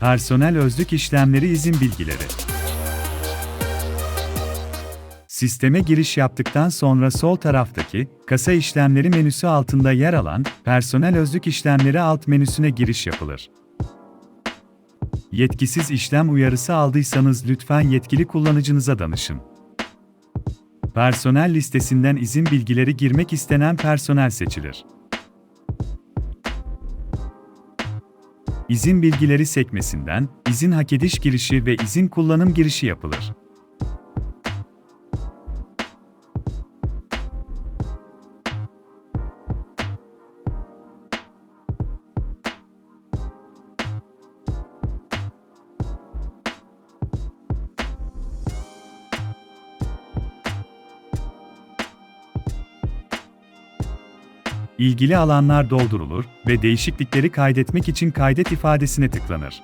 Personel özlük işlemleri izin bilgileri. Sisteme giriş yaptıktan sonra sol taraftaki kasa işlemleri menüsü altında yer alan personel özlük işlemleri alt menüsüne giriş yapılır. Yetkisiz işlem uyarısı aldıysanız lütfen yetkili kullanıcınıza danışın. Personel listesinden izin bilgileri girmek istenen personel seçilir. İzin bilgileri sekmesinden izin hak ediş girişi ve izin kullanım girişi yapılır. İlgili alanlar doldurulur ve değişiklikleri kaydetmek için kaydet ifadesine tıklanır.